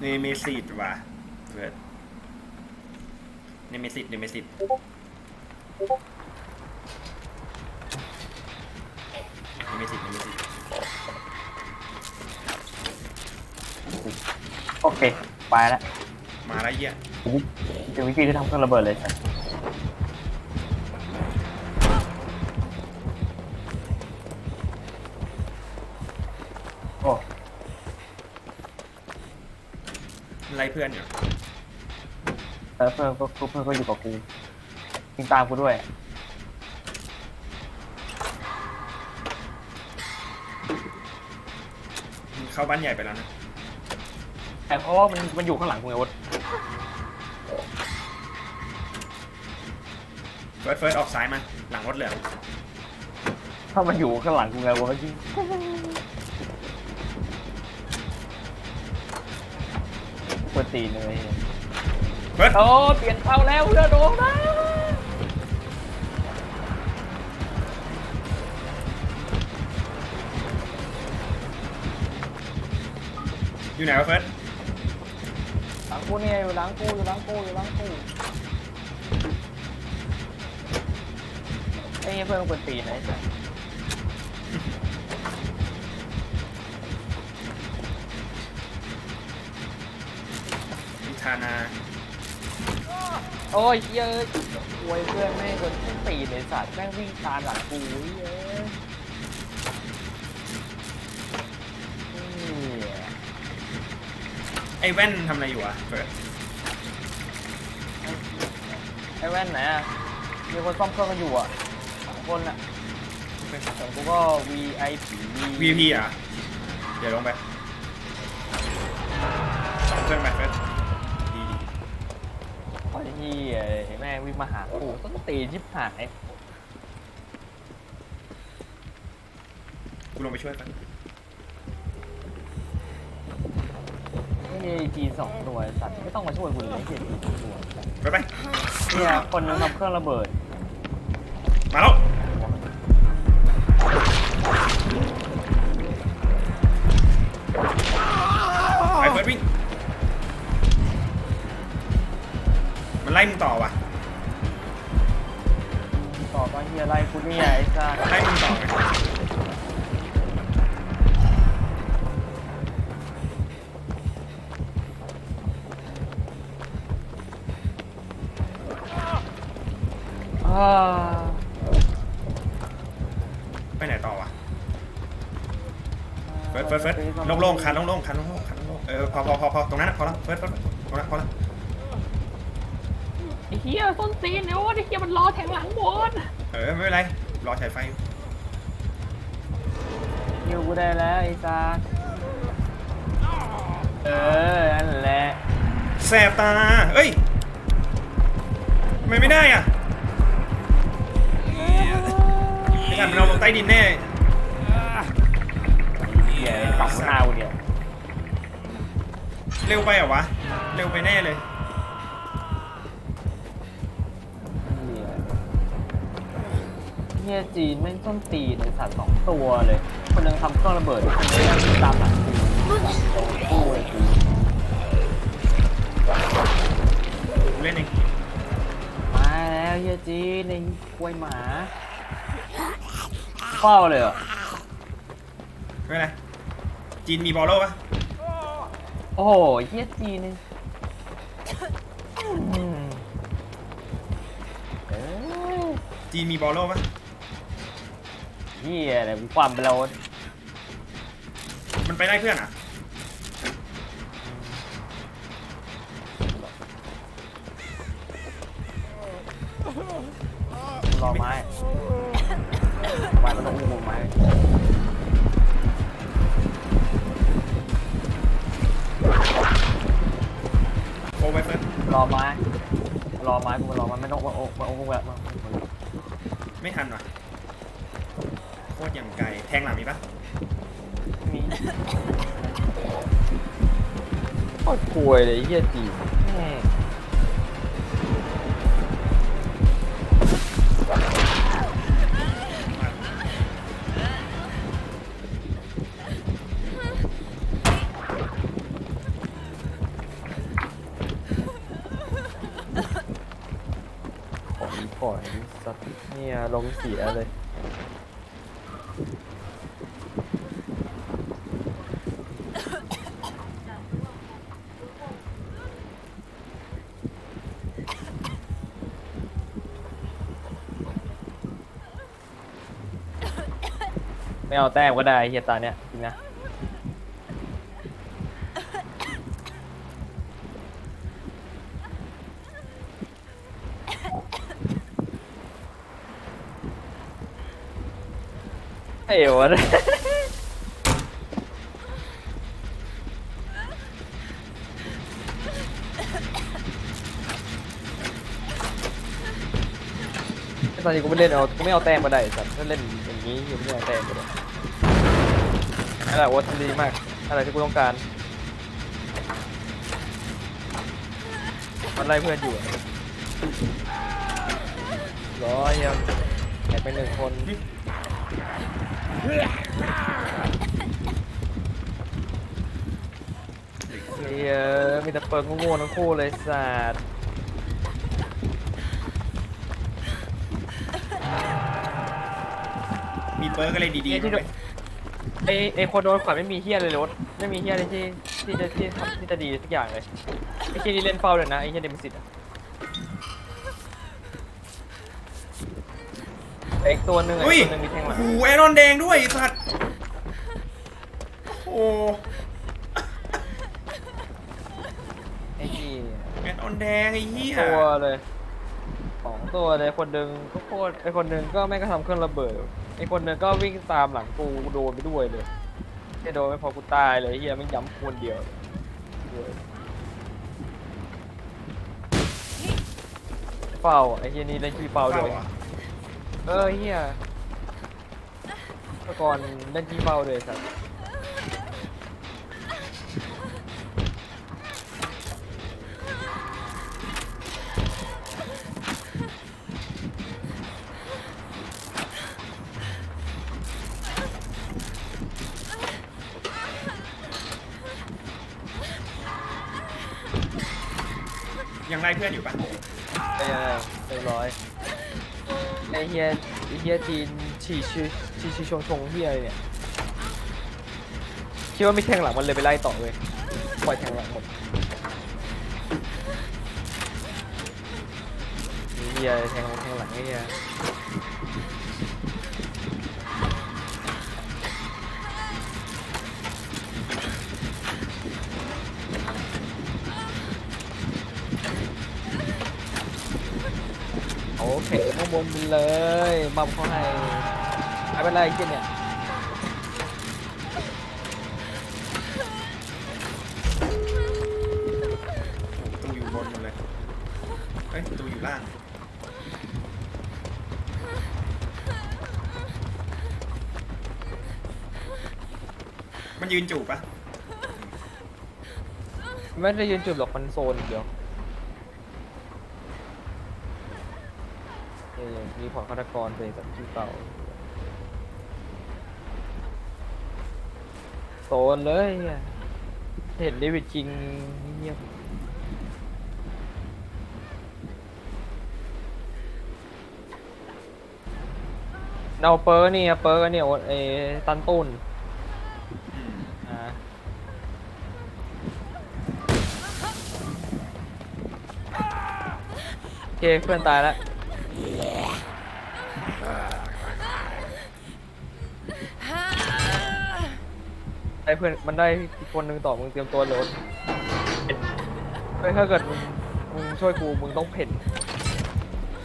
เนเมซิสว่ะเฟิร์สเนเมซิสเนเมซิสเนเมซิสเนเมซิสโอเค ไปแล้วมาแล้วเหี้ยถึงวิธีที่ทำเครื่องระเบิดเลยสัต พื่อนอยู่แล้วเพื่อนก็เพื่อนก็อยู่กับกูยิงตามกูด้วยมันเข้าบ้านใหญ่ไปแล้วนะแต่เพราะว่ามันมันอยู่ข้างหลังกูไงวะเฟิร์สเฟิร์สออกซ้ายมาหลังรถเหลืองถ้ามันอยู่ข้างหลังกูไงวะยิง ตีนเลยเฟิร์สโอ้เปลี่ยนเท้าแล้วเลือดโดนนะอยู่ไหนวะเฟิร์สหลังกูเนี่ยอยู่หลังกูอยู่หลังกูอยู่หลังกูไอ้เหี้ยเพื่อนมันปวดตีนไอ้สัสมี นาโอ้ยเยอะอวยเพื่อนแม่งกดตีนไอ้สัตว์แม่งวิ่งตามหลังกูเยอะเหี้ยไอ้แว่นทำอะไรอยู่อะเฟิร์สไอ้แว่นไหนอะมีคนซ่อมเครื่องกันอยู่อะสองคนอะส่วนกูก็ VIP VP อะเดี๋ยวลงไปเพื่อนไปเฟิร์สดีดีไอ้เหี้ ยแม่งวิ่งมาหากูต้องตีชิบหายกูลงไปช่วยกันไม่มีจีสองตัวไอ้สัตว์ไม่ต้องมาช่วยกูเลยไอ้เกียจีสองตัวไปไปเนี่ยคนนึงทำเครื่องระเบิด มาแล้ว ไล่มึงต่อว่ะต่อไปเฮียอะไรกูเนี่ยไอ้สัสไล่มึงต่อไงอ่าไปไหนต่อวะเฟิร์สเฟิร์สเฟิร์สโล่งๆคันโล่งๆคันโล่งๆคันโล่งๆเออพอพอพอพอตรงนั้นอะพอแล้วเฟิร์สเฟิร์สพอแล้วพอแล้วไอ้ เฮียส้นตีนเนี่ยโอ้ไอ้เฮียมันรอแทงหลังบนเออไม่เป็นไร รอฉายไฟยิวกูได้แล้วไอ้สัสเออนั่นแหละแสบตา เอ้ยทำไมไม่ได้อะไม่ทันมันเอาลงใต้ดินแน่เฮียกลับหน้ากูเนี่ย เร็วไปเหรอวะ เร็วไปแน่เลย ฮียจีนแม่งต้นตีนไอ้สัตว์สองตัวเลย คนนึงทำเครื่องระเบิดคนนึงนั่งตามหลังกูกูไอ้กูกูเล่นเองมาแล้วเฮียจีนไอ้กล้วยหมาเฝ้าเลยเหรอไม่เป็นไรจีนมีบอลโล่ปะโอ้โหเฮียจีนนี่อืมเอ้ยจีนมีบอลโล่ปะ เฮียอะไรความโลดมันไปได้เพื่อนอะ โคตรอย่างไกล แทงหลังมีปะมีโคตรป่วยเลยไอ้เห้ยี่งของอีพอร์ตสัตเนี่ยลงเสียเลย ไม่เอาแต้มก็ได้เฮียตาเนี่ยจริงนะไอ้วะเนี่ยตอนนี้กูไม่เล่นเอากูไม่เอาแต้มมาได้สัตว์ถ้าเล่น นี้อยู่ไม่เอาแต้มก็ได้นั่นแหละโอ๊ตดีมาก อะไรที่กูต้องการ มันไล่เพื่อนอยู่อะร้อยยังแอบไปหนึ่งคน เฮียมีแต่เปิดงูๆทั้งคู่เลยสัตว์ เปิร์กอะไรดีๆบ้าไหมไอไอคนโดนขวัญไม่มีเฮียเลยรถไม่มีเฮียอะไรที่ที่จะที่ทำที่จะดีสักอย่างเลยไอเฮียนี่เล่นเฝ้าเลยนะไอเฮียเดมิสิตอะไออีกตัวหนึ่งไออุ้ยตัวหนึ่งมีแทงหลังหูแอรอนแดงด้วยไอ้สัตว์โอ้ไอเฮียแอรอนแดงไอ้เหี้ยตัวเลยสองตัวเลยคนหนึ่งก็โคตรไอคนหนึ่งก็แม่งก็ทำเครื่องระเบิด ไอคนหนึ่งก็วิ่งตามหลังกูโดนไปด้วยเลยแค่โดนไม่พอกูตายเลยไอ้เฮียไม่งย้ำคนเดียวเลยเฝ้าไอ้เฮียนี่เล่นขี้เฝ้าเฝ้าด้วย อะเออเฮียเมื่อก่อนเล่นขี้เฝ้าด้วยสัตว์ ยังไล่เพื่อนอยู่ปะไปยังไงเรียบร้อยไอเฮียไอเฮียจีนฉี่ชื่อฉี่ชื่อชงชงเฮียอะไรเนี่ยคิดว่าไม่แทงหลังมันเลยไปไล่ต่อเลยปล่อยแทงหลังหมดไอ้เฮียแทงหลังแทงหลังไอเฮียางบนไปเลยมัมเขาให้ไม่เป็นไรไอ้เฮียเนี่ยประตูอยู่บนหมดเลยเฮ้ยประตูอยู่ล่างมันยืนจูบปะไม่ได้ยืนจุดหรอกมันโซนอย่างเดียว เออมีพอร์ตฆาตกรเป็นแบบที่เก่าโซนเลยเหี้ยเห็นเดวิดจริงเงียบเอาเปิร์กนี่อะเปิร์กอันนี่โอ๊ตเอตันตุนอืมอ่าโอเคเพื่อนตายแล้ว ได้เพื่อนมันได้อีกคนนึงต่อมึงเตรียมตัวโหลดเฮ้ยถ้าเกิดมึงมึงช่วยกูมึงต้องเพ่น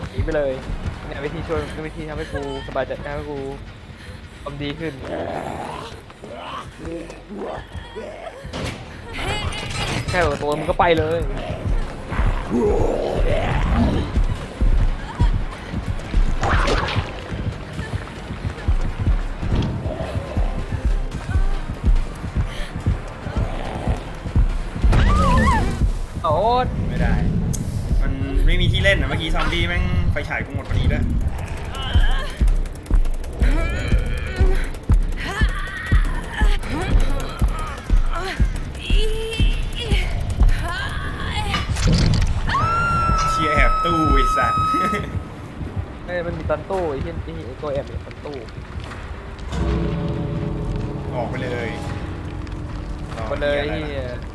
หนีไปเลยเนี่ยวิธีช่วยวิธีทำให้กูสบายใจทำให้กูทำดีขึ้นแค่ตัวมึงก็ไปเลย ล่นอะเมื่อกี้ซอมบี้แม่งไฟฉายกูหมดพอดีด้วยเชียร์แอบตู้ไอ้สัตว์อ้ยมันมีตันตู้ไอ้เหี้ยไอ้เหี้ยไอ้ตัวแอบเนี่ยตันตู้ออกไปเลยต่อมาเลยหี้ไอ้อะไรเหี้ยล่ะ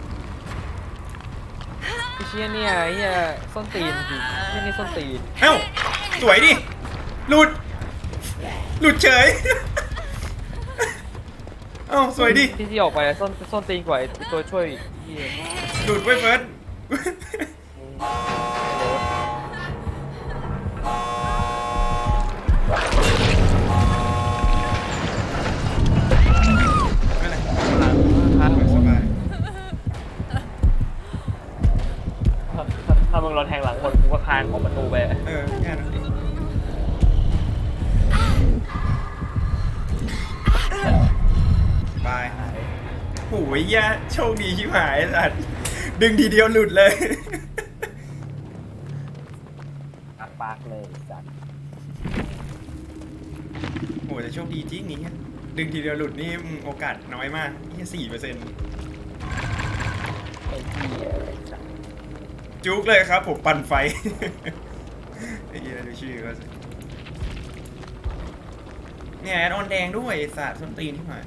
ไอ้เชี่ยเนี่ยไอ้เหี้ยส้นตีนจริงไอ้เหี้ยนี่ส้นตีนเอ้า สวยดิ หลุด หลุดเฉย เอ้า สวยดิ ที่ที่ออกไปอะส้นส้นตีนกว่าไอ้ตัวช่วยอีกเหี้ย หลุดไว้เฟิร์ส โอ้ยยะโชคดีชิบหายไอ้สัตว์ดึงทีเดียวหลุดเลยปากปากเลยจัดโอ้แต่โชคดีจริงนี้ดึงทีเดียวหลุดนี่อืมโอกาสน้อยมากแค่สี่เปอร์เซ็นต์ไอ้เหี้ยจัดจุกเลยครับ ผมปั่นไฟ ไอ้เหี้ยดูชื่อก็สิเนี่ยแอดออนแดงด้วยไอ้สัตว์ส้นตีนที่หมาย